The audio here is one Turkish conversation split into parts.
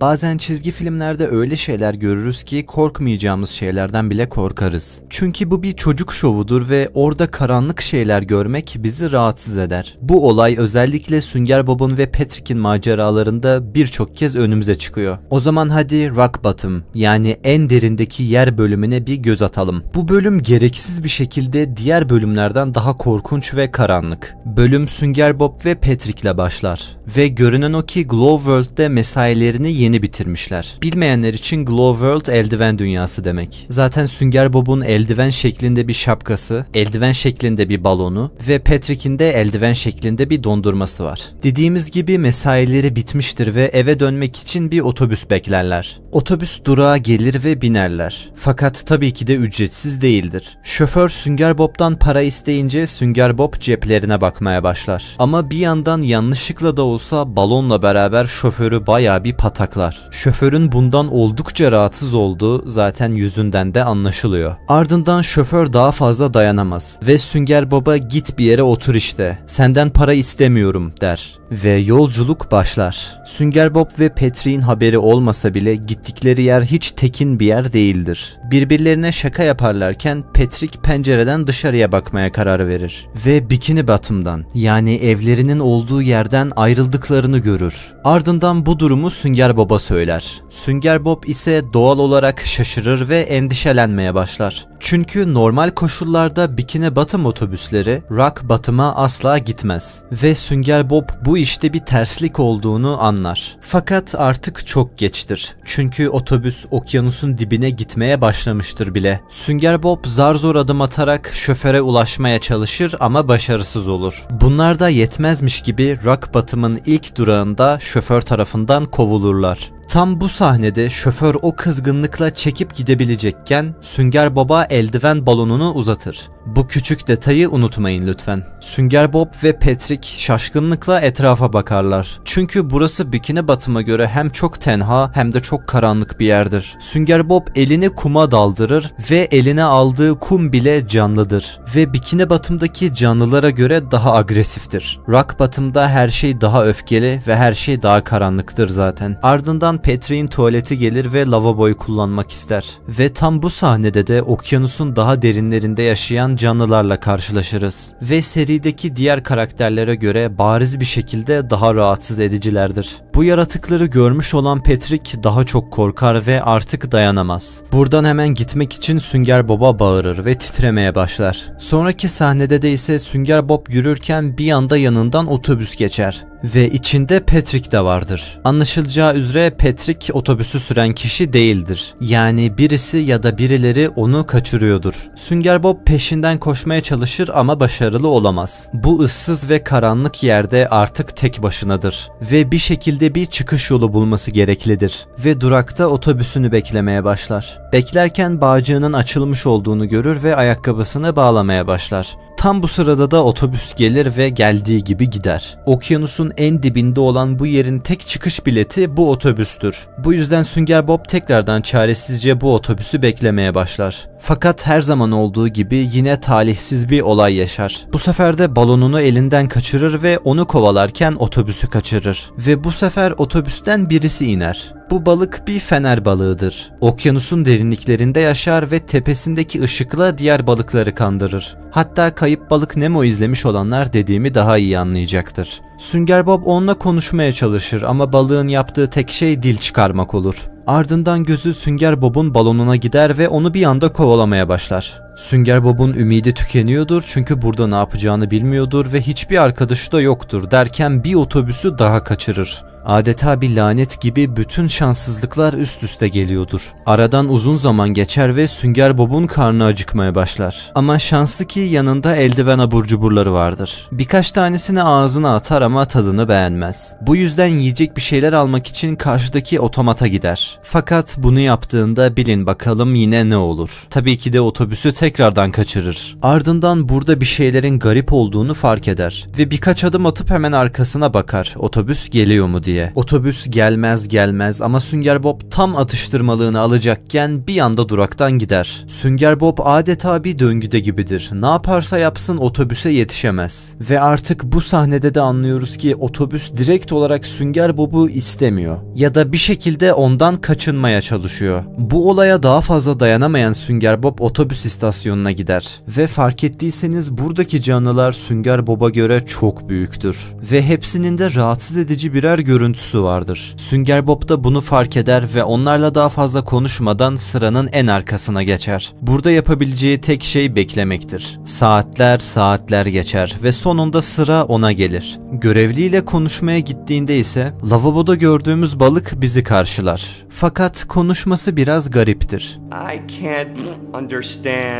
Bazen çizgi filmlerde öyle şeyler görürüz ki korkmayacağımız şeylerden bile korkarız. Çünkü bu bir çocuk şovudur ve orada karanlık şeyler görmek bizi rahatsız eder. Bu olay özellikle Sünger Bob'un ve Patrick'in maceralarında birçok kez önümüze çıkıyor. O zaman hadi Rock Bottom yani en derindeki yer bölümüne bir göz atalım. Bu bölüm gereksiz bir şekilde diğer bölümlerden daha korkunç ve karanlık. Bölüm Sünger Bob ve Patrick'le başlar ve görünen o ki Glow World'de mesailerini yeni bitirmişler. Bilmeyenler için Glow World eldiven dünyası demek. Zaten Sünger Bob'un eldiven şeklinde bir şapkası, eldiven şeklinde bir balonu ve Patrick'in de eldiven şeklinde bir dondurması var. Dediğimiz gibi mesaileri bitmiştir ve eve dönmek için bir otobüs beklerler. Otobüs durağa gelir ve binerler. Fakat tabii ki de ücretsiz değildir. Şoför Sünger Bob'dan para isteyince Sünger Bob ceplerine bakmaya başlar. Ama bir yandan yanlışlıkla da olsa balonla beraber şoförü bayağı bir pataklar. Şoförün bundan oldukça rahatsız olduğu zaten yüzünden de anlaşılıyor. Ardından şoför daha fazla dayanamaz ve Sünger Bob'a git bir yere otur işte. Senden para istemiyorum der ve yolculuk başlar. Sünger Bob ve Patrick'in haberi olmasa bile gittikleri yer hiç tekin bir yer değildir. Birbirlerine şaka yaparlarken Patrick pencereden dışarıya bakmaya karar verir ve Bikini Bottom'dan yani evlerinin olduğu yerden ayrıldıklarını görür. Ardından bu durumu Sünger Bob'a söyler. Sünger Bob ise doğal olarak şaşırır ve endişelenmeye başlar. Çünkü normal koşullarda Bikini Bottom otobüsleri Rock Bottom'a asla gitmez ve Sünger Bob bu işte bir terslik olduğunu anlar. Fakat artık çok geçtir. Çünkü otobüs okyanusun dibine gitmeye başlamıştır bile. Sünger Bob zar zor adım atarak şoföre ulaşmaya çalışır ama başarısız olur. Bunlar da yetmezmiş gibi Rock Bottom'ın ilk durağında şoför tarafından kovulurlar. Tam bu sahnede şoför o kızgınlıkla çekip gidebilecekken Sünger Bob'a eldiven balonunu uzatır. Bu küçük detayı unutmayın lütfen. Sünger Bob ve Patrick şaşkınlıkla etrafa bakarlar. Çünkü burası Bikini Bottom'a göre hem çok tenha hem de çok karanlık bir yerdir. Sünger Bob elini kuma daldırır ve eline aldığı kum bile canlıdır. Ve Bikini Bottom'daki canlılara göre daha agresiftir. Rock Bottom'da her şey daha öfkeli ve her şey daha karanlıktır zaten. Ardından Patrick'in tuvaleti gelir ve lavaboyu kullanmak ister. Ve tam bu sahnede de okyanusun daha derinlerinde yaşayan canlılarla karşılaşırız. Ve serideki diğer karakterlere göre bariz bir şekilde daha rahatsız edicilerdir. Bu yaratıkları görmüş olan Patrick daha çok korkar ve artık dayanamaz. Buradan hemen gitmek için Sünger Bob'a bağırır ve titremeye başlar. Sonraki sahnede de ise Sünger Bob yürürken bir anda yanından otobüs geçer ve içinde Patrick de vardır. Anlaşılacağı üzere Patrick otobüsü süren kişi değildir. Yani birisi ya da birileri onu kaçırıyordur. Sünger Bob peşinden koşmaya çalışır ama başarılı olamaz. Bu ıssız ve karanlık yerde artık tek başınadır ve bir şekilde bir çıkış yolu bulması gereklidir ve durakta otobüsünü beklemeye başlar. Beklerken bağcığının açılmış olduğunu görür ve ayakkabısını bağlamaya başlar. Tam bu sırada da otobüs gelir ve geldiği gibi gider. Okyanusun en dibinde olan bu yerin tek çıkış bileti bu otobüstür. Bu yüzden Sünger Bob tekrardan çaresizce bu otobüsü beklemeye başlar. Fakat her zaman olduğu gibi yine talihsiz bir olay yaşar. Bu sefer de balonunu elinden kaçırır ve onu kovalarken otobüsü kaçırır. Ve bu sefer otobüsten birisi iner. Bu balık bir fener balığıdır. Okyanusun derinliklerinde yaşar ve tepesindeki ışıkla diğer balıkları kandırır. Hatta Kayıp Balık Nemo izlemiş olanlar dediğimi daha iyi anlayacaktır. Sünger Bob onunla konuşmaya çalışır ama balığın yaptığı tek şey dil çıkarmak olur. Ardından gözü Sünger Bob'un balonuna gider ve onu bir anda kovalamaya başlar. Sünger Bob'un ümidi tükeniyordur çünkü burada ne yapacağını bilmiyordur ve hiçbir arkadaşı da yoktur derken bir otobüsü daha kaçırır. Adeta bir lanet gibi bütün şanssızlıklar üst üste geliyordur. Aradan uzun zaman geçer ve Sünger Bob'un karnı acıkmaya başlar. Ama şanslı ki yanında eldiven abur cuburları vardır. Birkaç tanesini ağzına atar ama tadını beğenmez. Bu yüzden yiyecek bir şeyler almak için karşıdaki otomata gider. Fakat bunu yaptığında bilin bakalım yine ne olur. Tabii ki de otobüsü tekrardan kaçırır. Ardından burada bir şeylerin garip olduğunu fark eder ve birkaç adım atıp hemen arkasına bakar. Otobüs geliyor mu diye. Otobüs gelmez gelmez ama Sünger Bob tam atıştırmalığını alacakken bir anda duraktan gider. Sünger Bob adeta bir döngüde gibidir. Ne yaparsa yapsın otobüse yetişemez. Ve artık bu sahnede de anlıyoruz ki otobüs direkt olarak Sünger Bob'u istemiyor. Ya da bir şekilde ondan kaçınmaya çalışıyor. Bu olaya daha fazla dayanamayan Sünger Bob otobüs istasyonuna gider. Ve fark ettiyseniz buradaki canlılar Sünger Bob'a göre çok büyüktür. Ve hepsinin de rahatsız edici birer görüntüsü vardır. Sünger Bob da bunu fark eder ve onlarla daha fazla konuşmadan sıranın en arkasına geçer. Burada yapabileceği tek şey beklemektir. Saatler saatler geçer ve sonunda sıra ona gelir. Görevliyle konuşmaya gittiğinde ise lavaboda gördüğümüz balık bizi karşılar. Fakat konuşması biraz gariptir. I can't understand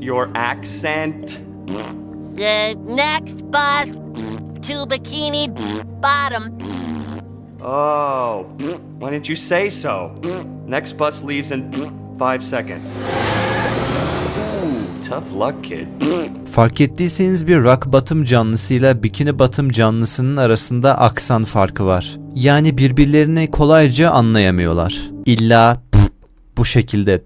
your accent. The next bus to Bikini Bottom. Oh, why didn't you say so? Next bus leaves in five seconds. Ooh, tough luck, kid. Fark ettiyseniz bir rock batım canlısıyla bikini batım canlısının arasında aksan farkı var. Yani birbirlerini kolayca anlayamıyorlar. İlla bu şekilde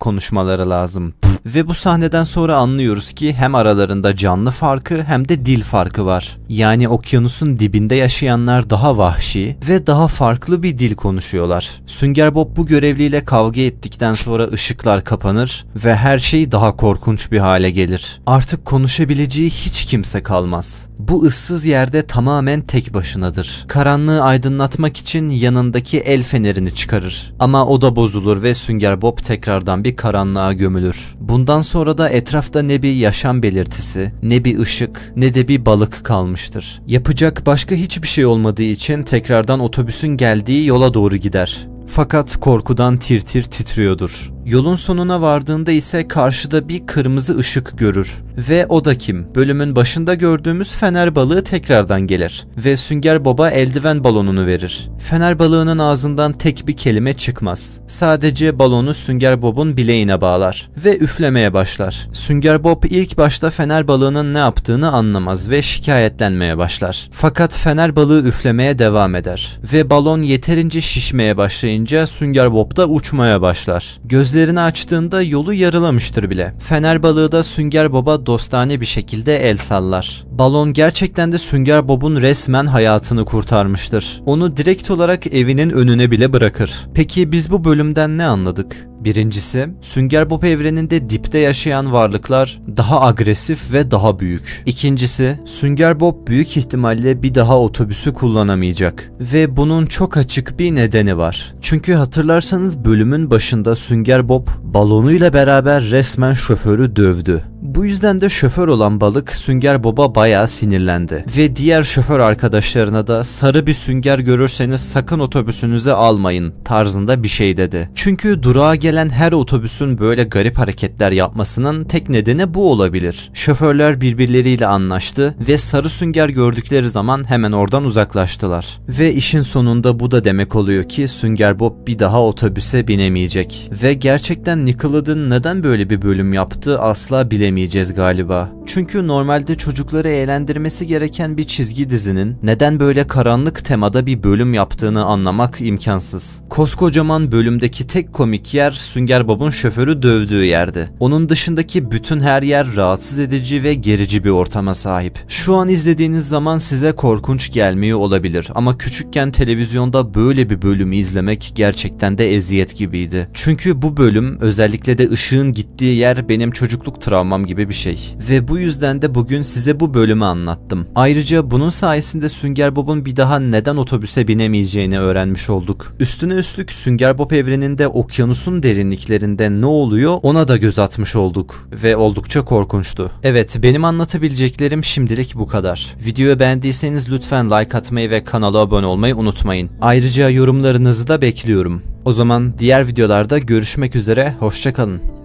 konuşmaları lazım. Ve bu sahneden sonra anlıyoruz ki hem aralarında canlı farkı hem de dil farkı var. Yani okyanusun dibinde yaşayanlar daha vahşi ve daha farklı bir dil konuşuyorlar. Sünger Bob bu görevliyle kavga ettikten sonra ışıklar kapanır ve her şey daha korkunç bir hale gelir. Artık konuşabileceği hiç kimse kalmaz. Bu ıssız yerde tamamen tek başınadır. Karanlığı aydınlatmak için yanındaki el fenerini çıkarır. Ama o da bozulur ve Sünger Bob tekrardan bir karanlığa gömülür. Bundan sonra da etrafta ne bir yaşam belirtisi, ne bir ışık, ne de bir balık kalmıştır. Yapacak başka hiçbir şey olmadığı için tekrardan otobüsün geldiği yola doğru gider. Fakat korkudan tir tir titriyordur. Yolun sonuna vardığında ise karşıda bir kırmızı ışık görür. Ve o da kim? Bölümün başında gördüğümüz fener balığı tekrardan gelir ve Sünger Bob'a eldiven balonunu verir. Fener balığının ağzından tek bir kelime çıkmaz. Sadece balonu Sünger Bob'un bileğine bağlar ve üflemeye başlar. Sünger Bob ilk başta fener balığının ne yaptığını anlamaz ve şikayetlenmeye başlar. Fakat fener balığı üflemeye devam eder ve balon yeterince şişmeye başlayınca Sünger Bob da uçmaya başlar. Göz Gözlerini açtığında yolu yarılamıştır bile. Fener balığı da Sünger Bob'a dostane bir şekilde el sallar. Balon gerçekten de Sünger Bob'un resmen hayatını kurtarmıştır. Onu direkt olarak evinin önüne bile bırakır. Peki biz bu bölümden ne anladık? Birincisi, Sünger Bob evreninde dipte yaşayan varlıklar daha agresif ve daha büyük. İkincisi, Sünger Bob büyük ihtimalle bir daha otobüsü kullanamayacak. Ve bunun çok açık bir nedeni var. Çünkü hatırlarsanız bölümün başında Sünger Bob balonuyla beraber resmen şoförü dövdü. Bu yüzden de şoför olan balık Sünger Bob'a bayağı sinirlendi. Ve diğer şoför arkadaşlarına da sarı bir sünger görürseniz sakın otobüsünüze almayın tarzında bir şey dedi. Çünkü durağa gelen her otobüsün böyle garip hareketler yapmasının tek nedeni bu olabilir. Şoförler birbirleriyle anlaştı ve sarı sünger gördükleri zaman hemen oradan uzaklaştılar. Ve işin sonunda bu da demek oluyor ki Sünger Bob bir daha otobüse binemeyecek. Ve gerçekten Nickelodeon neden böyle bir bölüm yaptı asla bilemeyeceğiz galiba. Çünkü normalde çocukları eğlendirmesi gereken bir çizgi dizinin neden böyle karanlık temada bir bölüm yaptığını anlamak imkansız. Koskocaman bölümdeki tek komik yer Sünger Bob'un şoförü dövdüğü yerdi. Onun dışındaki bütün her yer rahatsız edici ve gerici bir ortama sahip. Şu an izlediğiniz zaman size korkunç gelmiyor olabilir ama küçükken televizyonda böyle bir bölümü izlemek gerçekten de eziyet gibiydi. Çünkü bu bölüm özellikle de ışığın gittiği yer benim çocukluk travmam gibi bir şey. Ve bu yüzden de bugün size bu bölümü anlattım. Ayrıca bunun sayesinde Sünger Bob'un bir daha neden otobüse binemeyeceğini öğrenmiş olduk. Üstüne üstlük Sünger Bob evreninde okyanusun derinliklerinde ne oluyor ona da göz atmış olduk. Ve oldukça korkunçtu. Evet benim anlatabileceklerim şimdilik bu kadar. Videoyu beğendiyseniz lütfen like atmayı ve kanala abone olmayı unutmayın. Ayrıca yorumlarınızı da bekliyorum. O zaman diğer videolarda görüşmek üzere, hoşçakalın.